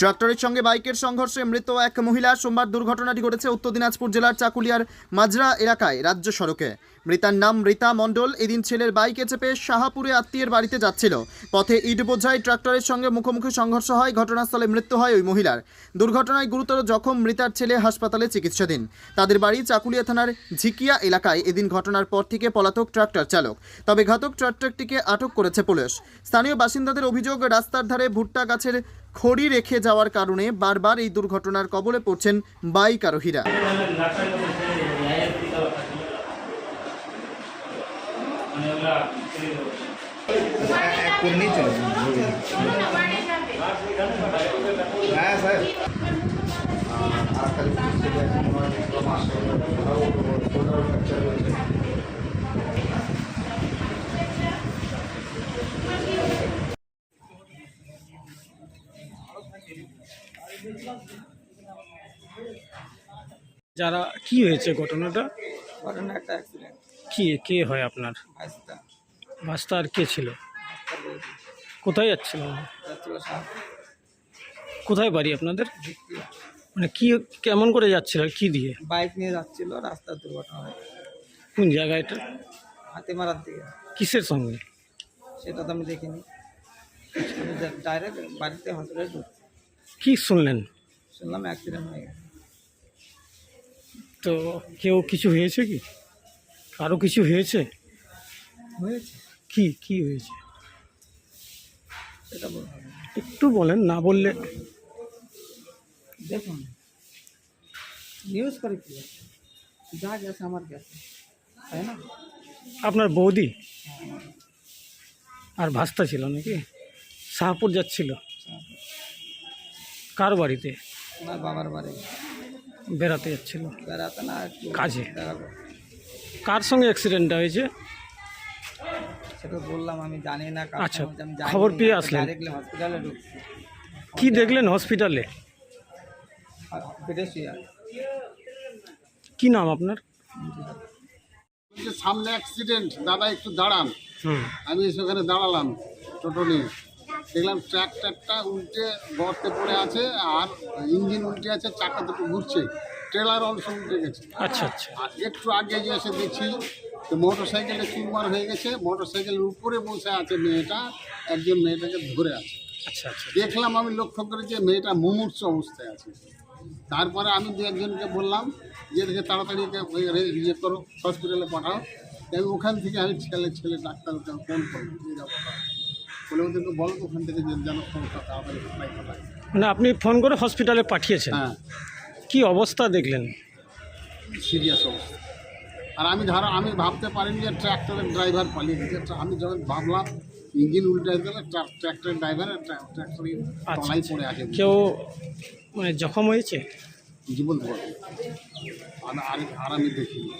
ট্রাক্টরের সঙ্গে বাইকের সংঘর্ষে মৃত এক মহিলা। সোমবার দুর্ঘটনাটি ঘটেছে উত্তর দিনাজপুর জেলার চাকুলিয়ার মাজরা এলাকায় রাজ্য সড়কে। মৃতার নাম রীতা মণ্ডল। এদিন ছেলের বাইকে চেপে শাহাপুরে আত্মীয়ের বাড়িতে যাচ্ছিল। পথে ইট বোঝাই ট্রাক্টরের সঙ্গে মুখোমুখি সংঘর্ষ হয়, ঘটনাস্থলে মৃত্যু হয় ওই মহিলার। দুর্ঘটনায় গুরুতর জখম মৃতার ছেলে হাসপাতালে চিকিৎসাধীন। তাদের বাড়ি চাকুলিয়া থানার ঝিকিয়া এলাকায় এদিন ঘটনার পর থেকে পলাতক ট্রাক্টর চালক। তবে ঘাতক ট্রাক্টরটিকে আটক করেছে পুলিশ। স্থানীয় বাসিন্দাদের অভিযোগ, রাস্তার ধারে ভুট্টা গাছের খড়ি রেখে যাওয়ার কারণে বারবার এই দুর্ঘটনার কবলে পড়ছেন বাইক আরোহীরা এক করে নিয়ে চলে যান যারা কি হয়েছে ঘটনাটা? ঘটনা একটা অ্যাক্সিডেন্ট কি কে হয় আপনার? বাসটা আর কে ছিল? কোথায় যাচ্ছিল? কোথায় বাড়ি আপনাদের? মানে কি কেমন করে যাচ্ছিল কি দিয়ে? বাইক নিয়ে যাচ্ছিল রাস্তার দুর্ঘটনা। হয় কোন জায়গায় এটা? হাতে মারার দিকে। কিসের সঙ্গে? সেটা তো আমি দেখিনি। আমি ডাইরেক্ট বাড়িতে হসপিটালে ঢুকছি। কি শুনলেন? শুনলাম অ্যাক্সিডেন্ট হয়ে গেছে। তো কেউ কিছু হয়েছে কি? কারও কিছু হয়েছে? হয়েছে। কি কি হয়েছে? না। একটু বলেন না বললে দেখুন নিউজ করে কি যা গেছে আমার গেছে তাই না? আপনার বৌদি? আর ভাস্তা ছিল নাকি? শাহপুর যাচ্ছিল। কার বাড়িতে? বাবার বাড়ি। বেড়াতে যাচ্ছিল। বেড়াতে না কাজে। কার সঙ্গে অ্যাক্সিডেন্টটা হয়েছে? সেটা বললাম আমি জানি না আচ্ছা, খবর পেয়ে আসলেন? ডাইরেক্টলি হসপিটালে ঢুকছি। কি দেখলেন হসপিটালে পেটেশিয়ার কি নাম আপনার? সামনে অ্যাক্সিডেন্ট দাদা একটু দাঁড়ান। হুম। আমি সেখানে দাঁড়ালাম টোটো নিয়ে। দেখলাম ট্র্যাক্টরটা উল্টে গর্তে পড়ে আছে আর ইঞ্জিন উল্টে আছে চাকা দুটো ঘুরছে। ট্রেলার অংশ উল্টে গেছে। আচ্ছা আচ্ছা। আর একটু আগে যে এসে দেখছি তো মোটর সাইকেলে চুরমার হয়ে গেছে মোটর সাইকেলের উপরে বসে আছে মেয়েটা একজন মেয়েটাকে ধরে আছে। আচ্ছা আচ্ছা। দেখলাম আমি লক্ষ্য করে যে মেয়েটা মুমূর্ষ অবস্থায় আছে। তারপরে আমি দু একজনকে বললাম যে দেখে তাড়াতাড়ি ইয়ে করো হসপিটালে পাঠাও। আমি ওখান থেকে আমি ছেলে ছেলে ডাক্তারকে ফোন করলাম। বলে ওদেরকে বলো তো ওখান থেকে যেন মানে আপনি ফোন করে হসপিটালে পাঠিয়েছেন। হ্যাঁ। কি অবস্থা দেখলেন? সিরিয়াস অবস্থা। আর আমি ধরো আমি ভাবতে পারিনি যে ট্র্যাক্টরের ড্রাইভার পালিয়ে গেছে। আমি যখন ভাবলাম ইঞ্জিন উল্টে গেলে ট্র্যাক্টরের ড্রাইভার ট্র্যাক্টরের তলায় পড়ে আছে। কেউ মানে জখম হয়েছে? জীবন আর- আর আমি দেখিনি।